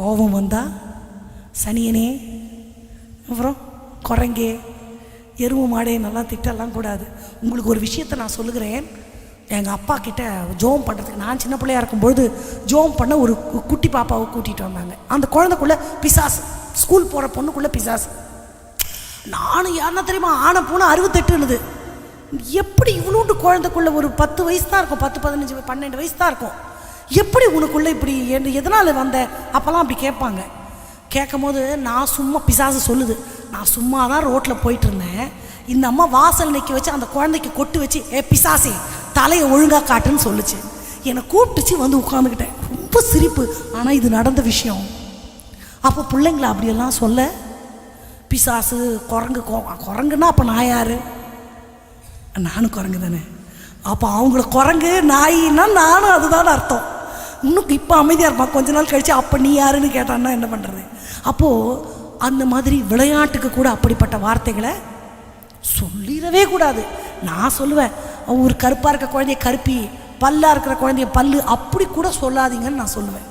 கோபம் வந்தா சனியனே அப்புறம் குரங்கே எருவு மாடே நல்லா திட்டெல்லாம் கூடாது. உங்களுக்கு ஒரு விஷயத்தை நான் சொல்லுகிறேன். எங்கள் அப்பா கிட்ட ஜோம் பண்ணுறதுக்கு நான் சின்ன பிள்ளையா இருக்கும்பொழுது ஜோம் பண்ண ஒரு குட்டி பாப்பாவை கூட்டிகிட்டு வந்தாங்க. அந்த குழந்தைக்குள்ளே பிசாசு ஸ்கூல் போகிற பொண்ணுக்குள்ளே பிசாசு. நானும் யாருன்னா தெரியுமா ஆனை பூனை அறுபத்தெட்டுன்னுது. எப்படி இவ்வளோண்டு குழந்தைக்குள்ளே ஒரு பத்து வயசு தான் இருக்கும் பத்து பதினஞ்சு பன்னெண்டு வயசு தான் இருக்கும். எப்படி உனக்குள்ளே இப்படி என்ன- எதனால் வந்த? அப்போல்லாம் அப்படி கேட்பாங்க. கேட்கும் போது நான் சும்மா பிசாசு சொல்லுது. நான் சும்மா தான் ரோட்டில் போயிட்டு இருந்தேன் இந்த அம்மா வாசல் நிற்க வச்சு அந்த குழந்தைக்கு கொட்டு வச்சு ஏ பிசாசே தலையை ஒழுங்காக காட்டுன்னு சொல்லுச்சு. என்னை கூப்பிட்டுச்சு வந்து உட்காந்துக்கிட்டேன் ரொம்ப சிரிப்பு. ஆனால் இது நடந்த விஷயம். அப்போ பிள்ளைங்களை அப்படியெல்லாம் சொல்ல பிசாசு குரங்கு குரங்குன்னா அப்போ நான் யாரு? நானும் குரங்கு தானே. அப்போ அவங்கள குரங்கு நாயின்னா நானும் அதுதான் அர்த்தம். இன்னும் இப்போ அமைதியாக இருப்பான் கொஞ்ச நாள் கழித்து அப்போ நீ யாருன்னு கேட்டான்னா என்ன பண்ணுறது அப்போது அந்த மாதிரி விளையாட்டுக்கு கூட அப்படிப்பட்ட வார்த்தைகளை சொல்லிடவே கூடாது. நான் சொல்லுவேன் ஒரு கருப்பாக இருக்க குழந்தைய கருப்பி பல்லாக இருக்கிற குழந்தைய பல்லு அப்படி கூட சொல்லாதீங்கன்னு நான் சொல்லுவேன்.